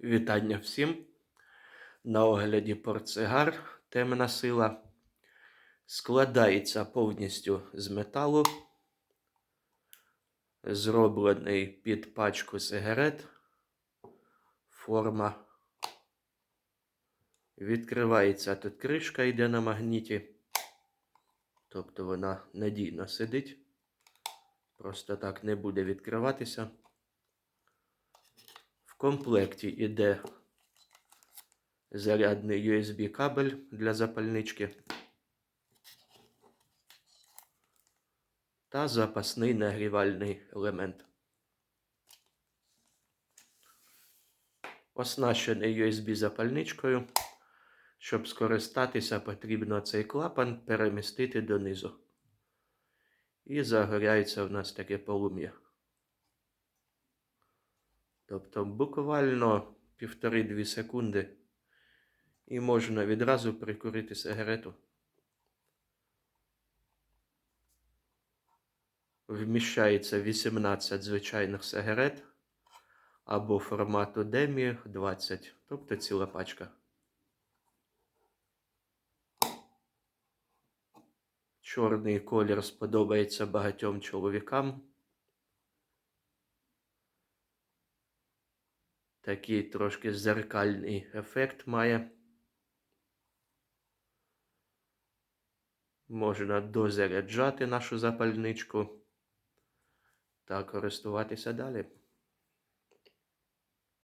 Вітання всім. На огляді портсигар темна сила. Складається повністю з металу. Зроблений під пачку сигарет. Форма. Відкривається тут кришка йде на магніті. Тобто вона надійно сидить. Просто так не буде відкриватися. Комплекті йде зарядний USB кабель для запальнички та запасний нагрівальний елемент. Оснащений USB запальничкою. Щоб скористатися, потрібно цей клапан перемістити донизу. І загоряється в нас таке полум'я. Тобто буквально півтори-дві секунди і можна відразу прикурити сигарету. Вміщається 18 звичайних сигарет або формату Демі 20, тобто ціла пачка. Чорний колір сподобається багатьом чоловікам. Такий трошки зеркальний ефект має. Можна дозаряджати нашу запальничку та користуватися далі.